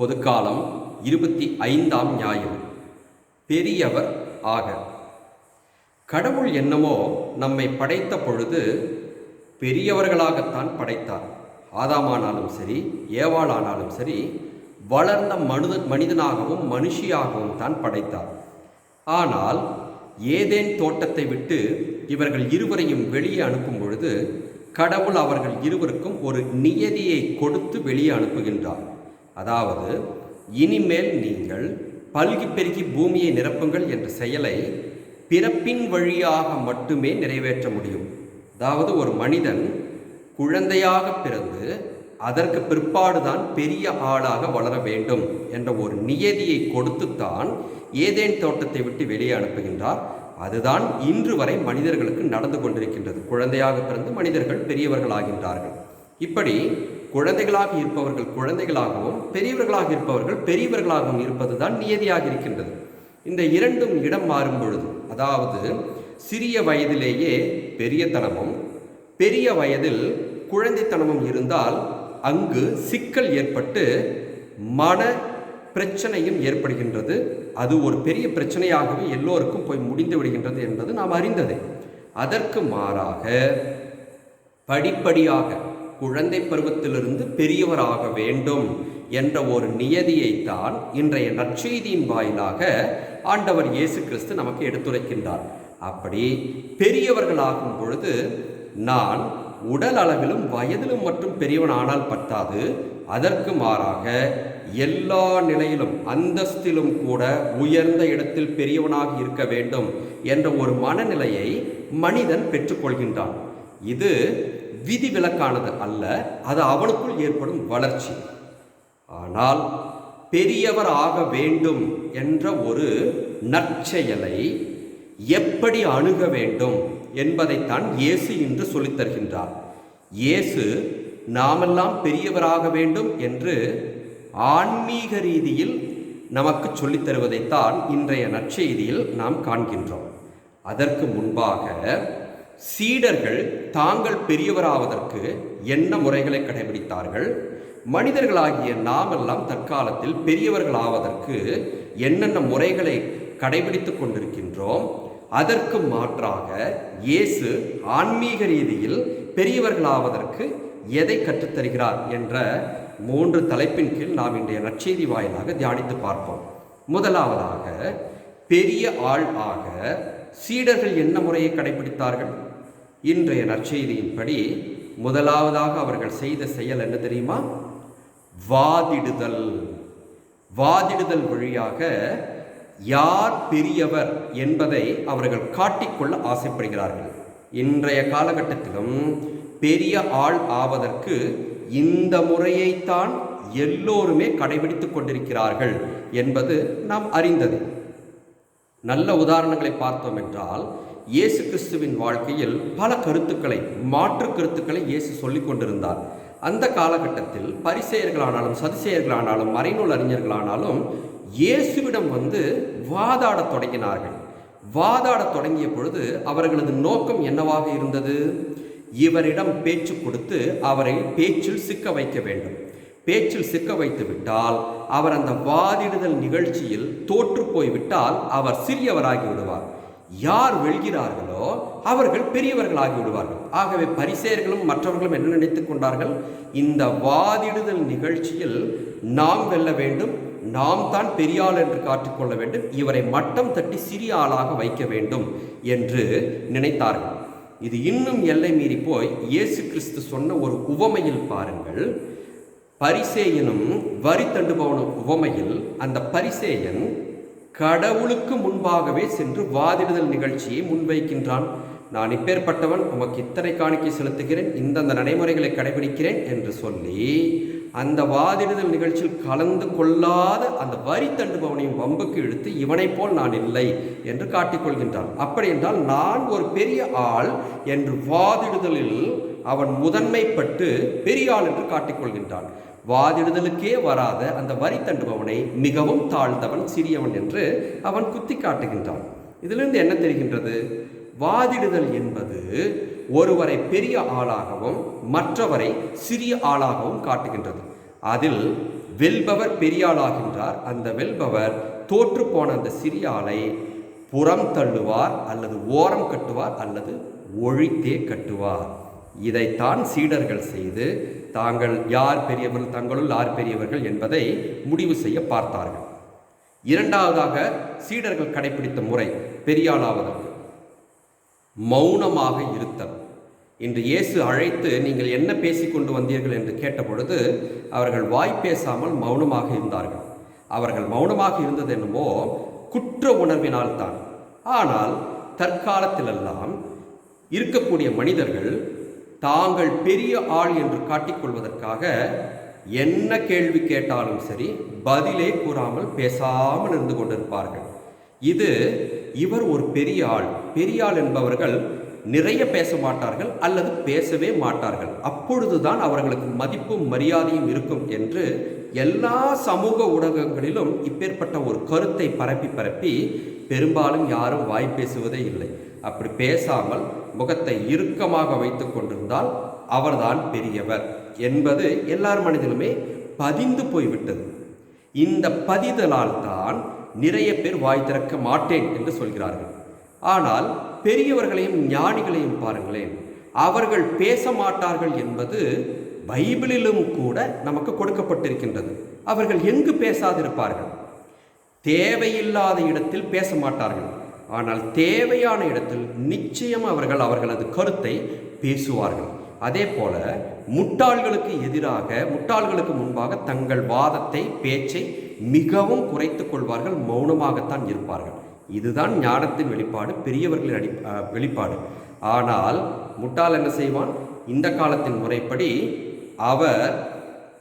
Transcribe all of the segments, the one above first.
பொதுக்காலம் இருபத்தி ஐந்தாம் ஞாயிறு. பெரியவர் ஆக. கடவுள் என்னமோ நம்மை படைத்த பொழுது பெரியவர்களாகத்தான் படைத்தார். ஆதாமானாலும் சரி ஏவாளானாலும் சரி வளர்ந்த மனித மனிதனாகவும் மனுஷியாகவும் தான் படைத்தார். ஆனால் ஏதேன் தோட்டத்தை விட்டு இவர்கள் இருவரையும் வெளியே அனுப்பும் பொழுது கடவுள் அவர்கள் இருவருக்கும் ஒரு நியதியை கொடுத்து வெளியே அனுப்புகின்றார். அதாவது இனிமேல் நீங்கள் பல்கி பெருகி பூமியை நிரப்புங்கள் என்ற செயலை பிறப்பின் வழியாக மட்டுமே நிறைவேற்ற முடியும். அதாவது ஒரு மனிதன் குழந்தையாக பிறந்து அதற்கு பிற்பாடுதான் பெரிய ஆளாக வளர வேண்டும் என்ற ஒரு நியதியை கொடுத்துத்தான் ஏதேன் தோட்டத்தை விட்டு வெளியே அனுப்புகின்றார். அதுதான் இன்று வரை மனிதர்களுக்கு நடந்து கொண்டிருக்கின்றது. குழந்தையாக பிறந்து மனிதர்கள் பெரியவர்களாகின்றார்கள். இப்படி குழந்தைகளாக இருப்பவர்கள் குழந்தைகளாகவும் பெரியவர்களாக இருப்பவர்கள் பெரியவர்களாகவும் இருப்பதுதான் நியதியாக இருக்கின்றது. இந்த இரண்டும் இடம் மாறும் பொழுது அதாவது சிறிய வயதிலேயே பெரியத்தனமும் பெரிய வயதில் குழந்தைத்தனமும் இருந்தால் அங்கு சிக்கல் ஏற்பட்டு மன பிரச்சனையும் ஏற்படுகின்றது. அது ஒரு பெரிய பிரச்சனையாகவே எல்லோருக்கும் போய் முடிந்து விடுகின்றது என்பது நாம் அறிந்ததே. அதற்கு மாறாக படிப்படியாக குழந்தை பருவத்திலிருந்து பெரியவராக வேண்டும் என்ற ஒரு நியதியைத்தான் இன்றைய நற்செய்தியின் வாயிலாக ஆண்டவர் இயேசு கிறிஸ்து நமக்கு எடுத்துரைக்கின்றார். அப்படி பெரியவர்களாகும் பொழுது நான் உடல் அளவிலும் வயதிலும் மட்டும் பெரியவன் ஆனால் பத்தாது. அதற்கு மாறாக எல்லா நிலையிலும் அந்தஸ்திலும் கூட உயர்ந்த இடத்தில் பெரியவனாக இருக்க வேண்டும் என்ற ஒரு மனநிலையை மனிதன் பெற்றுக்கொள்கின்றான். இது விதிவிலக்கானது அல்ல அது அவனுக்குள் ஏற்படும் வளர்ச்சி. ஆனால் பெரியவர் ஆக வேண்டும் என்ற ஒரு நற்செயலை எப்படி அணுக வேண்டும் என்பதைத்தான் இயேசு இன்று சொல்லித் தருகின்றார் இயேசு நாமெல்லாம் பெரியவராக வேண்டும் என்று ஆன்மீக ரீதியில் நமக்கு சொல்லித் தருவதைத்தான் இன்றைய நற்செய்தியில் நாம் காண்கின்றோம். அதற்கு முன்பாக சீடர்கள் தாங்கள் பெரியவராவதற்கு என்ன முறைகளை கடைபிடித்தார்கள்? மனிதர்களாகிய நாமெல்லாம் தற்காலத்தில் பெரியவர்களாவதற்கு என்னென்ன முறைகளை கடைபிடித்து கொண்டிருக்கின்றோம்? அதற்கு மாற்றாக இயேசு ஆன்மீக ரீதியில் பெரியவர்களாவதற்கு எதை கற்றுத்தருகிறார் என்ற மூன்று தலைப்பின் கீழ் நாம் இன்றைய நற்செய்தி வாயிலாக தியானித்து பார்ப்போம். முதலாவதாக பெரிய ஆள் ஆக சீடர்கள் என்ன முறையை கடைபிடித்தார்கள்? இன்றைய நற்செய்தியின்படி முதலாவதாக அவர்கள் செய்த செயல் என்ன தெரியுமா? வாதிடுதல். வாதிடுதல் வழியாக யார் பெரியவர் என்பதை அவர்கள் காட்டிக்கொள்ள ஆசைப்படுகிறார்கள். இன்றைய காலகட்டத்திலும் பெரிய ஆள் ஆவதற்கு இந்த முறையைத்தான் எல்லோருமே கடைபிடித்துக் கொண்டிருக்கிறார்கள் என்பது நாம் அறிந்தது. நல்ல உதாரணங்களை பார்த்தோம் என்றால் இயேசு கிறிஸ்துவின் வாழ்க்கையில் பல கருத்துக்களை மாற்று கருத்துக்களை இயேசு சொல்லிக் கொண்டிருந்தார். அந்த காலகட்டத்தில் பரிசெயர்களானாலும் சதிசெயர்களானாலும் மறைநூல் அறிஞர்களானாலும் இயேசுவிடம் வந்து வாதாடத் தொடங்கினார்கள். வாதாடத் தொடங்கிய பொழுது அவர்களது நோக்கம் என்னவாக இருந்தது? இவரிடம் பேச்சு கொடுத்து அவரை பேச்சில் சிக்க வைக்க வேண்டும். பேச்சில் சிக்க வைத்து விட்டால் அவர் அந்த வாதிடுதல் நிகழ்ச்சியில் தோற்று போய்விட்டால் அவர் சிறியவராகி விடுவார். யார் வெல்கிறார்களோ அவர்கள் பெரியவர்களாகி விடுவார்கள். ஆகவே பரிசேயர்களும் மற்றவர்களும் என்ன நினைத்துக் கொண்டார்கள்? இந்த வாதிடுதல் நிகழ்ச்சியில் நாம் வெல்ல வேண்டும் நாம் தான் பெரிய ஆள் என்று காட்டிக்கொள்ள வேண்டும் இவரை மட்டம் தட்டி சிறிய ஆளாக வைக்க வேண்டும் என்று நினைத்தார்கள். இது இன்னும் எல்லை மீறி போய் இயேசு கிறிஸ்து சொன்ன ஒரு உவமையில் பாருங்கள். பரிசேயனும் வரி தண்டுபவனும் உவமையில் அந்த பரிசேயன் கடவுளுக்கு முன்பாகவே சென்று வாதிடுதல் நிகழ்ச்சியை முன்வைக்கின்றான். நான் இப்பேற்பட்டவன் உமக்கு இத்தனை காணிக்கை செலுத்துகிறேன் இந்தந்த நடைமுறைகளை கடைபிடிக்கிறேன் என்று சொல்லி அந்த வாதிடுதல் நிகழ்ச்சியில் கலந்து கொள்ளாத அந்த வரி தண்டுபவனையும் வம்புக்கு இழுத்து இவனை போல் நான் இல்லை என்று காட்டிக்கொள்கின்றான் அப்படி என்றால் நான் ஒரு பெரிய ஆள் என்று வாதிடுதலில் அவன் முதன்மைப்பட்டு பெரிய ஆள் என்று காட்டிக்கொள்கின்றான் வாதிடுதலுக்கே வராத அந்த வரி தண்டுபவனை மிகவும் தாழ்ந்தவன் சிறியவன் என்று அவன் குத்தி காட்டுகின்றான் இதிலிருந்து என்ன தெரிகின்றது? வாதிடுதல் என்பது ஒருவரை பெரிய ஆளாகவும் மற்றவரை சிறிய ஆளாகவும் காட்டுகின்றது. அதில் வெல்பவர் பெரியாளாகின்றார் அந்த வெல்பவர் தோற்று போன அந்த சிறியாளை புறம் தள்ளுவார் அல்லது ஓரம் கட்டுவார் அல்லது ஒழித்தே கட்டுவார். இதைத்தான் சீடர்கள் செய்து தாங்கள் யார் பெரியவர்கள் தங்களுள் யார் பெரியவர்கள் என்பதை முடிவு செய்ய பார்த்தார்கள். இரண்டாவதாக சீடர்கள் கடைபிடித்த முறை பெரியாளாவதற்கு மௌனமாக இருத்தல். இன்று இயேசு அழைத்து நீங்கள் என்ன பேசிக்கொண்டு வந்தீர்கள்? என்று கேட்டபொழுது அவர்கள் வாய் பேசாமல் மௌனமாக இருந்தார்கள். அவர்கள் மௌனமாக இருந்தது என்னமோ குற்ற உணர்வினால்தான். ஆனால் தற்காலத்திலெல்லாம் இருக்கக்கூடிய மனிதர்கள் தாங்கள் பெரிய ஆள் என்று காட்டிக்கொள்வதற்காக என்ன கேள்வி கேட்டாலும் சரி பதிலே கூறாமல் பேசாமல் இருந்து கொண்டிருப்பார்கள். இது இவர் ஒரு பெரிய ஆள். பெரிய ஆள் என்பவர்கள் நிறைய பேச மாட்டார்கள் அல்லது பேசவே மாட்டார்கள். அப்பொழுதுதான் அவர்களுக்கு மதிப்பும் மரியாதையும் இருக்கும் என்று எல்லா சமூக ஊடகங்களிலும் இப்பேற்பட்ட ஒரு கருத்தை பரப்பி பரப்பி பெரும்பாலும் யாரும் வாய் பேசுவதே இல்லை. அப்படி பேசாமல் முகத்தை இறுக்கமாக வைத்துக் கொண்டிருந்தால் அவர்தான் பெரியவர் என்பது எல்லார் மனதிலுமே பதிந்து போய்விட்டது. இந்த பதிதலால் தான் நிறைய பேர் வாய் திறக்க மாட்டேன் என்று சொல்கிறார்கள். ஆனால் பெரியவர்களையும் ஞானிகளையும் பாருங்களேன் அவர்கள் பேச மாட்டார்கள் என்பது பைபிளிலும் கூட நமக்கு கொடுக்கப்பட்டிருக்கின்றது. அவர்கள் எங்கு பேசாதிருப்பார்கள்? தேவையில்லாத இடத்தில் பேச மாட்டார்கள். ஆனால் தேவையான இடத்தில் நிச்சயம் அவர்கள் அவர்களது கருத்தை பேசுவார்கள். அதே போல முட்டாள்களுக்கு எதிராக முட்டாள்களுக்கு முன்பாக தங்கள் வாதத்தை பேச்சை மிகவும் குறைத்து கொள்வார்கள் மௌனமாகத்தான் இருப்பார்கள். இதுதான் ஞானத்தின் வெளிப்பாடு பெரியவர்களின் அடி வெளிப்பாடு. ஆனால் முட்டாள் என்ன செய்வான்? இந்த காலத்தின் முறைப்படி அவர்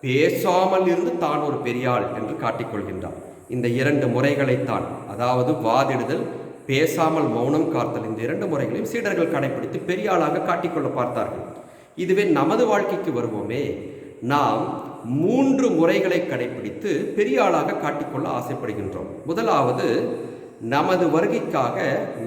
பேசாமல் இருந்து தான் ஒரு பெரியாள் என்று காட்டிக்கொள்கின்றார் இந்த இரண்டு முறைகளைத்தான் அதாவது வாதிடுதல் பேசாமல் மௌனம் காத்தல் இந்த இரண்டு முறைகளையும் சீடர்கள் கடைபிடித்து பெரிய ஆளாக காட்டிக்கொள்ள பார்த்தார்கள். இதுவே நமது வாழ்க்கைக்கு வருவோமே. நாம் மூன்று முறைகளை கடைபிடித்து பெரிய ஆளாக காட்டிக்கொள்ள ஆசைப்படுகின்றோம். முதலாவது நமது வருகைக்காக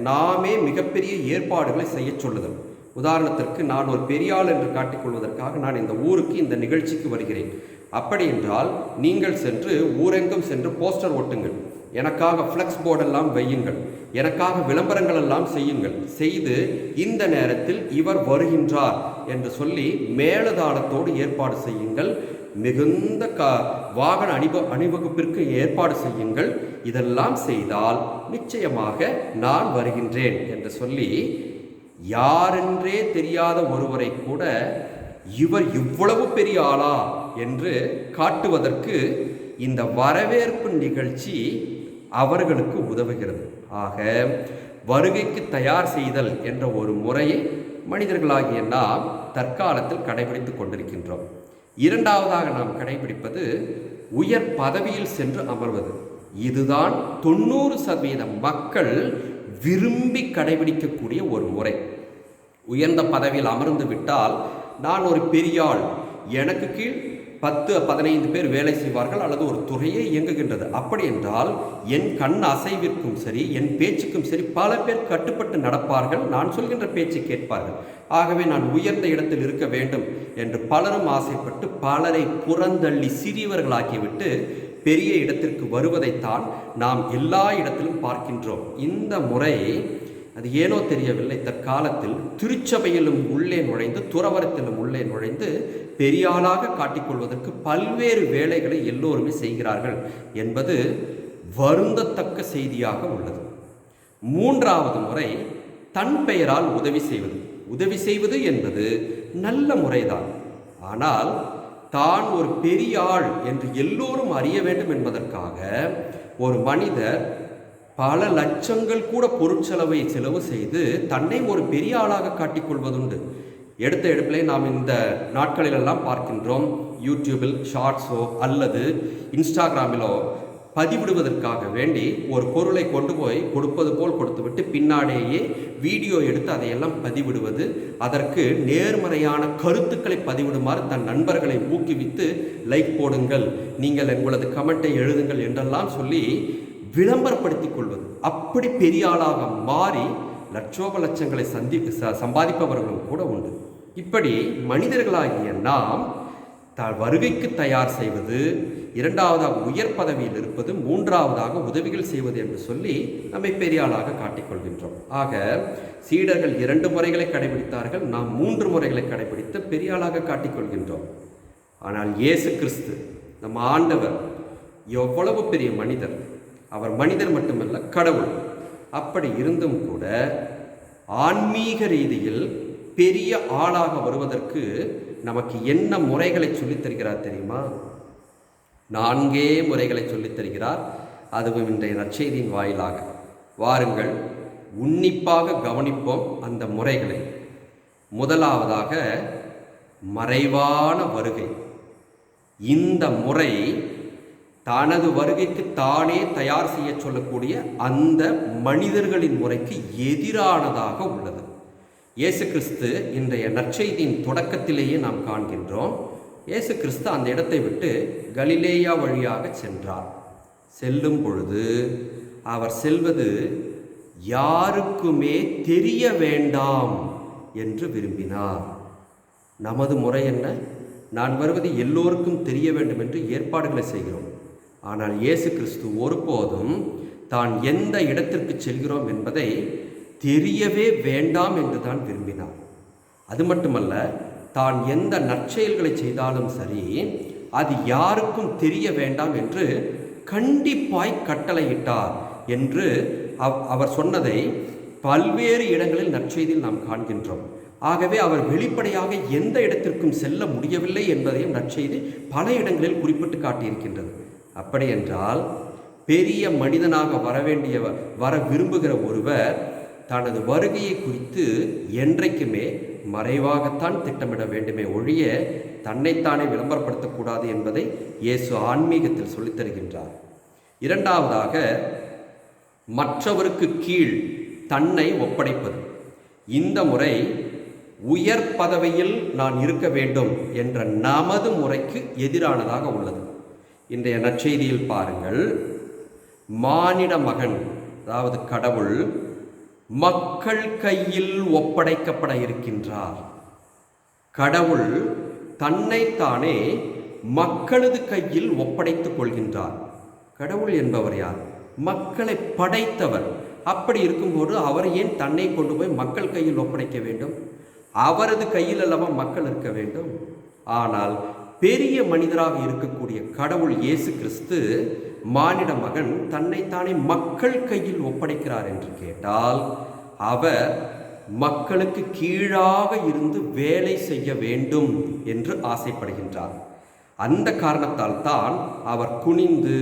நாமே மிகப்பெரிய ஏற்பாடுகளை செய்ய சொல்லுதல். உதாரணத்திற்கு நான் ஒரு பெரியாள் என்று காட்டிக்கொள்வதற்காக நான் இந்த ஊருக்கு இந்த நிகழ்ச்சிக்கு வருகிறேன். அப்படி என்றால் நீங்கள் சென்று ஊரெங்கும் சென்று போஸ்டர் ஒட்டுங்கள். எனக்காக ஃப்ளெக்ஸ் போர்டெல்லாம் வையுங்கள். எனக்காக விளம்பரங்கள் எல்லாம் செய்யுங்கள். செய்து இந்த நேரத்தில் இவர் வருகின்றார் என்று சொல்லி மேலதாளத்தோடு ஏற்பாடு செய்யுங்கள். மிகுந்த க வாகன அணிவ அணிவகுப்பிற்கு ஏற்பாடு செய்யுங்கள். இதெல்லாம் செய்தால் நிச்சயமாக நான் வருகின்றேன் என்று சொல்லி யாரென்றே தெரியாத ஒருவரை கூட இவர் இவ்வளவு பெரிய ஆளா என்று காட்டுவதற்கு இந்த வரவேற்பு நிகழ்ச்சி அவர்களுக்கு உதவுகிறது. ஆக வருகைக்கு தயார் செய்தல் என்ற ஒரு முறையை மனிதர்களாகிய நாம் தற்காலத்தில் கடைபிடித்து கொண்டிருக்கின்றோம். இரண்டாவதாக நாம் கடைபிடிப்பது உயர் பதவியில் சென்று அமர்வது. இதுதான் தொண்ணூறு சதவீத மக்கள் விரும்பி கடைபிடிக்கக்கூடிய ஒரு முறை. உயர்ந்த பதவியில் அமர்ந்து விட்டால் நான் ஒரு பெரியாள் எனக்கு கீழ் பத்து பதினைந்து பேர் வேலை செய்வார்கள் அல்லது ஒரு துறையே இயங்குகின்றது. அப்படி என்றால் என் கண் அசைவிற்கும் சரி என் பேச்சுக்கும் சரி பல பேர் கட்டுப்பட்டு நடப்பார்கள். நான் சொல்கின்ற பேச்சை கேட்பார்கள். ஆகவே நான் உயர்ந்த இடத்தில் இருக்க வேண்டும் என்று பலரும் ஆசைப்பட்டு பலரை புறந்தள்ளி சிறியவர்களாக்கிவிட்டு பெரிய இடத்திற்கு வருவதைத்தான் நாம் எல்லா இடத்திலும் பார்க்கின்றோம். இந்த முறை அது ஏனோ தெரியவில்லை தற்காலத்தில் திருச்சபையிலும் உள்ளே நுழைந்து துறவரத்திலும் உள்ளே நுழைந்து பெரியாளாக காட்டிக்கொள்வதற்கு பல்வேறு வேலைகளை எல்லோருமே செய்கிறார்கள் என்பது வருந்தத்தக்க செய்தியாக உள்ளது. மூன்றாவது முறை தன் பெயரால் உதவி செய்வது. உதவி செய்வது என்பது நல்ல முறைதான். ஆனால் தான் ஒரு பெரிய ஆள் என்று எல்லோரும் அறிய வேண்டும் என்பதற்காக ஒரு மனிதர் பல லட்சங்கள் கூட பொருட்செலவை செலவு செய்து தன்னை ஒரு பெரிய ஆளாக காட்டிக்கொள்வதுண்டு. எடுத்த எடுப்பிலே நாம் இந்த நாட்களிலெல்லாம் பார்க்கின்றோம். யூடியூபில் ஷார்ட்ஸோ அல்லது இன்ஸ்டாகிராமிலோ பதிவிடுவதற்காக வேண்டி ஒரு பொருளை கொண்டு போய் கொடுப்பது போல் கொடுத்துவிட்டு பின்னாடியே வீடியோ எடுத்து அதையெல்லாம் பதிவிடுவது அதற்கு நேர்மறையான கருத்துக்களை பதிவிடுமாறு தன் நண்பர்களை ஊக்குவித்து லைக் போடுங்கள் நீங்கள் உங்களது கமெண்ட்டை எழுதுங்கள் என்றெல்லாம் சொல்லி விளம்பரப்படுத்திக் கொள்வது. அப்படி பெரிய ஆளாக மாறி லட்சோப லட்சங்களை சந்தி ச- சம்பாதிப்பவர்களும் கூட உண்டு. இப்படி மனிதர்களாகிய நாம் த வருகைக்கு தயார் செய்வது இரண்டாவதாக உயர் பதவியில் இருப்பது மூன்றாவதாக உதவிகள் செய்வது என்று சொல்லி நம்மை பெரியாளாக காட்டிக்கொள்கின்றோம். ஆக சீடர்கள் இரண்டு முறைகளை கடைபிடித்தார்கள் நாம் மூன்று முறைகளை கடைபிடித்து பெரியாளாக காட்டிக்கொள்கின்றோம். ஆனால் இயேசு கிறிஸ்து நம்ம ஆண்டவர் எவ்வளவு பெரிய மனிதர் அவர் மனிதர் மட்டுமல்ல கடவுள். அப்படி இருந்தும் கூட ஆன்மீக ரீதியில் பெரிய ஆளாக வருவதற்கு நமக்கு என்ன முறைகளை சொல்லித்தருகிறார் தெரியுமா? நான்கே முறைகளை சொல்லித் தருகிறார் அதுவும் இன்றைய நற்செய்தியின் வாயிலாக. வாருங்கள் உன்னிப்பாக கவனிப்போம் அந்த முறைகளை. முதலாவதாக மறைவான வருகை. இந்த முறை தனது வருகைக்கு தானே தயார் செய்ய சொல்லக்கூடிய அந்த மனிதர்களின் முறைக்கு எதிரானதாக உள்ளது. இயேசு கிறிஸ்து இன்றைய நற்செய்தியின் தொடக்கத்திலேயே நாம் காண்கின்றோம். இயேசு கிறிஸ்து அந்த இடத்தை விட்டு கலிலேயா வழியாக சென்றார். செல்லும் பொழுது அவர் செல்வது யாருக்குமே தெரிய வேண்டாம் என்று விரும்பினார். நமது முறை என்ன? நான் வருவது எல்லோருக்கும் தெரிய வேண்டும் என்று ஏற்பாடுகளை செய்கிறோம். ஆனால் இயேசு கிறிஸ்து ஒருபோதும் தான் எந்த இடத்திற்கு செல்கிறோம் என்பதை தெரியவே வேண்டாம் என்று தான் விரும்பினார் அது மட்டுமல்ல தான் எந்த நற்செயல்களை செய்தாலும் சரி அது யாருக்கும் தெரிய வேண்டாம் என்று கண்டிப்பாய் கட்டளையிட்டார் என்று அவ்- அவர் சொன்னதை பல்வேறு இடங்களில் நற்செய்தியில் நாம் காண்கின்றோம். ஆகவே அவர் வெளிப்படையாக எந்த இடத்திற்கும் செல்ல முடியவில்லை என்பதையும் நற்செய்தி பல இடங்களில் குறிப்பிட்டு காட்டியிருக்கின்றது. அப்படியென்றால் பெரிய மனிதனாக வர வேண்டிய வர விரும்புகிற ஒருவர் தனது வருகையை குறித்து என்றைக்குமே மறைவாகத்தான் திட்டமிட வேண்டுமே ஒழிய தன்னைத்தானே விளம்பரப்படுத்தக்கூடாது என்பதை இயேசு ஆன்மீகத்தில் சொல்லித் தருகின்றார் இரண்டாவதாக மற்றவருக்கு கீழ் தன்னை ஒப்படைப்பது. இந்த முறை உயர் பதவியில் நான் இருக்க வேண்டும் என்ற நமது முறைக்கு எதிரானதாக உள்ளது. இன்றைய நற்செய்தியில் பாருங்கள். மானிட மகன் அதாவது கடவுள் மக்கள் கையில் ஒப்படைக்கப்பட இருக்கின்றார். கடவுள் தன்னைத்தானே மக்களது கையில் ஒப்படைத்துக் கொள்கின்றார். கடவுள் என்பவர் யார்? மக்களை படைத்தவர். அப்படி இருக்கும்போது அவர் ஏன் தன்னை கொண்டு போய் மக்கள் கையில் ஒப்படைக்க வேண்டும்? அவரது கையில் அல்லவா மக்கள் இருக்க வேண்டும்? ஆனால் பெரிய மனிதராக இருக்கக்கூடிய கடவுள் இயேசு கிறிஸ்து மானிட மகன் தன்னைத்தானே மக்கள் கையில் ஒப்படைக்கிறார் என்று கேட்டால் அவர் மக்களுக்கு கீழாக இருந்து வேலை செய்ய வேண்டும் என்று ஆசைப்படுகின்றார். அந்த காரணத்தால் தான் அவர் குனிந்து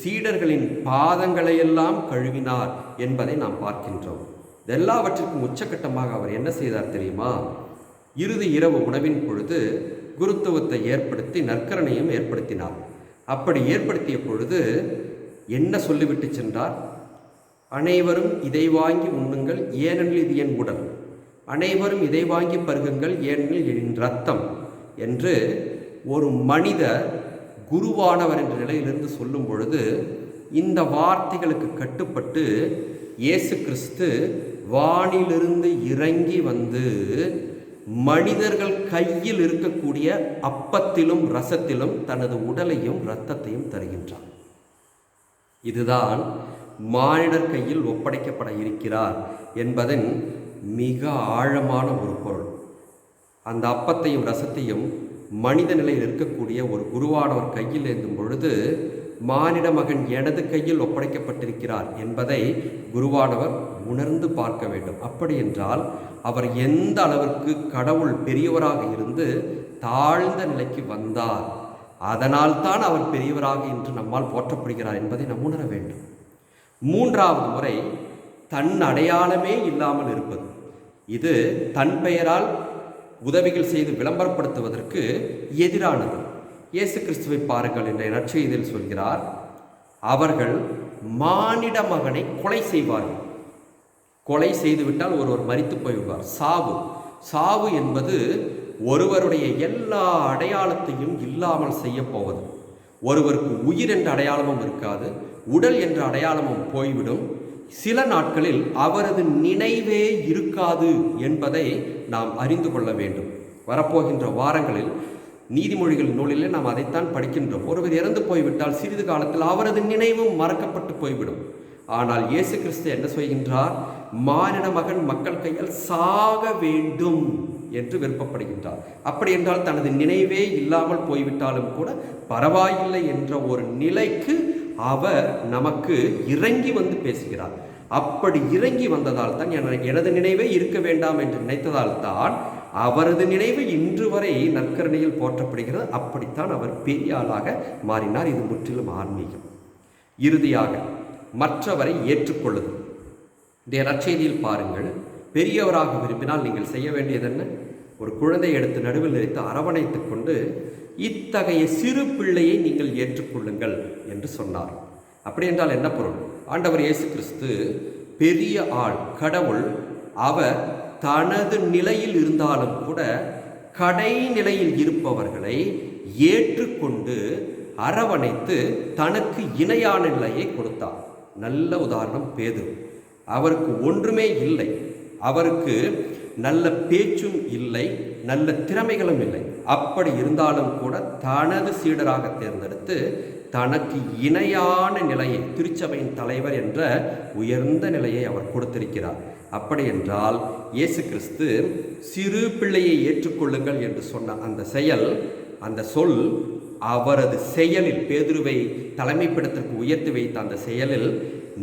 சீடர்களின் பாதங்களையெல்லாம் கழுவினார் என்பதை நாம் பார்க்கின்றோம். எல்லாவற்றிற்கும் உச்சக்கட்டமாக அவர் என்ன செய்தார் தெரியுமா? இறுதி இரவு உணவின் பொழுது குருத்துவத்தை ஏற்படுத்தி நற்கரணையும் ஏற்படுத்தினார். அப்படி ஏற்படுத்திய பொழுது என்ன சொல்லிவிட்டு சென்றார்? அனைவரும் இதை வாங்கி உண்ணுங்கள் ஏனெனில் இது என் உடல். அனைவரும் இதை வாங்கி பருகுங்கள் ஏனெனில் என் ரத்தம் என்று ஒரு மனிதர் குருவானவர் என்ற நிலையிலிருந்து சொல்லும் பொழுது இந்த வார்த்தைகளுக்கு கட்டுப்பட்டு இயேசு கிறிஸ்து வானிலிருந்து இறங்கி வந்து மனிதர்கள் கையில் இருக்கக்கூடிய அப்பத்திலும் ரசத்திலும் தனது உடலையும் இரத்தத்தையும் தருகின்றார். இதுதான் மானிடர் கையில் ஒப்படைக்கப்பட இருக்கிறார் என்பதன் மிக ஆழமான ஒரு பொருள். அந்த அப்பத்தையும் ரசத்தையும் மனித நிலையில் இருக்கக்கூடிய ஒரு குருவானவர் கையில் ஏந்தும் பொழுது மானிட மகன் எனது கையில் ஒப்படைக்கப்பட்டிருக்கிறார் என்பதை குருவானவர் உணர்ந்து பார்க்க வேண்டும். அப்படி என்றால் அவர் எந்த அளவிற்கு கடவுள் பெரியவராக இருந்து தாழ்ந்த நிலைக்கு வந்தார் அதனால்தான் அவர் பெரியவராக இன்று நம்மால் போற்றப்படுகிறார் என்பதை நாம் உணர வேண்டும். மூன்றாவது முறை தன் அடையாளமே இல்லாமல் இருப்பது. இது தன் பெயரால் உதவிகள் செய்து விளம்பரப்படுத்துவதற்கு எதிரானது. இயேசு கிறிஸ்துவை பாருங்கள் என்ற நற்செய்தியில் சொல்கிறார். அவர்கள் மானிட மகனை கொலை செய்வார்கள். கொலை செய்துவிட்டால் ஒருவர் மறித்து போய்விடுவார் சாவு. சாவு என்பது ஒருவருடைய எல்லா அடையாளத்தையும் இல்லாமல் செய்யப்போவது. ஒருவருக்கு உயிர் என்ற அடையாளமும் இருக்காது உடல் என்ற அடையாளமும் போய்விடும். சில நாட்களில் அவரது நினைவே இருக்காது என்பதை நாம் அறிந்து கொள்ள வேண்டும். வரப்போகின்ற வாரங்களில் நீதிமொழிகள் நூலிலே நாம் அதைத்தான் படிக்கின்றோம். ஒருவர் இறந்து போய்விட்டால் சிறிது காலத்தில் அவரது நினைவும் மறக்கப்பட்டு போய்விடும். ஆனால் இயேசு கிறிஸ்து என்ன செய்கின்றார் மானிட மகன் மக்கள் கையால் சாக வேண்டும் என்று விருப்பப்படுகின்றார். அப்படி என்றால் தனது நினைவே இல்லாமல் போய்விட்டாலும் கூட பரவாயில்லை என்ற ஒரு நிலைக்கு அவர் நமக்கு இறங்கி வந்து பேசுகிறார். அப்படி இறங்கி வந்ததால் தான் என- எனது நினைவே இருக்க வேண்டாம் என்று நினைத்ததால் தான் அவரது நினைவு இன்று வரை நற்கரணையில் போற்றப்படுகிறது. அப்படித்தான் அவர் பெரிய ஆளாக மாறினார். இது முற்றிலும் ஆன்மீகம். இறுதியாக மற்றவரை ஏற்றுக்கொள்ளுதல் இந்த நற்செய்தியில் பாருங்கள் பெரியவராக விரும்பினால் நீங்கள் செய்ய வேண்டியது என்ன? ஒரு குழந்தை எடுத்து நடுவில் நிறுத்து அரவணைத்துக் கொண்டு இத்தகைய சிறு பிள்ளையை நீங்கள் ஏற்றுக்கொள்ளுங்கள் என்று சொன்னார். அப்படி என்றால் என்ன பொருள்? ஆண்டவர் இயேசு கிறிஸ்து பெரிய ஆள் கடவுள் அவர் தனது நிலையில் இருந்தாலும் கூட கடைநிலையில் இருப்பவர்களை ஏற்றுக்கொண்டு அரவணைத்து தனக்கு இணையான நிலையை கொடுத்தார். நல்ல உதாரணம் பேதுரு. அவருக்கு ஒன்றுமே இல்லை. அவருக்கு நல்ல பேச்சும் இல்லை நல்ல திறமைகளும் இல்லை. அப்படி இருந்தாலும் கூட தனது சீடராக தேர்ந்தெடுத்து தனக்கு இணையான நிலையை திருச்சபையின் தலைவர் என்ற உயர்ந்த நிலையை அவர் கொடுத்திருக்கிறார். அப்படி என்றால் இயேசு கிறிஸ்து சிறு பிள்ளையை ஏற்றுக்கொள்ளுங்கள் என்று சொன்ன அந்த செயல் அந்த சொல் அவரது செயலில் பேதுருவை தலைமைப்பிடத்திற்கு உயர்த்தி வைத்த அந்த செயலில்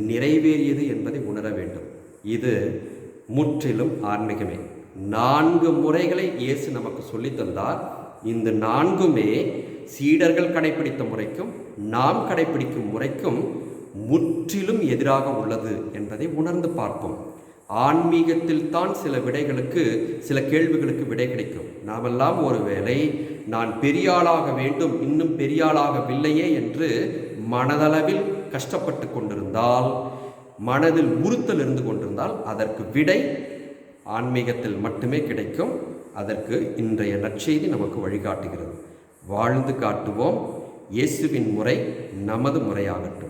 நிறைவேறியது என்பதை உணர வேண்டும். இது முற்றிலும் ஆன்மீகமே. நான்கு முறைகளை இயேசு நமக்கு சொல்லித் தந்தார். இந்த நான்குமே சீடர்கள் கடைப்பிடித்த முறைக்கும் நாம் கடைப்பிடிக்கும் முறைக்கும் முற்றிலும் எதிராக உள்ளது என்பதை உணர்ந்து பார்ப்போம். ஆன்மீகத்தில் தான் சில விடைகளுக்கு சில கேள்விகளுக்கு விடை கிடைக்கும். நாமெல்லாம் ஒருவேளை நான் பெரியாளாக வேண்டும் இன்னும் பெரியாளாகவில்லையே என்று மனதளவில் கஷ்டப்பட்டு கொண்டிருந்தால் மனதில் உறுத்தல் இருந்து கொண்டிருந்தால் அதற்கு விடை ஆன்மீகத்தில் மட்டுமே கிடைக்கும். அதற்கு இன்றைய நற்செய்தி நமக்கு வழிகாட்டுகிறது. வாழ்ந்து காட்டுவோம். இயேசுவின் முறை நமது முறையாகட்டும்.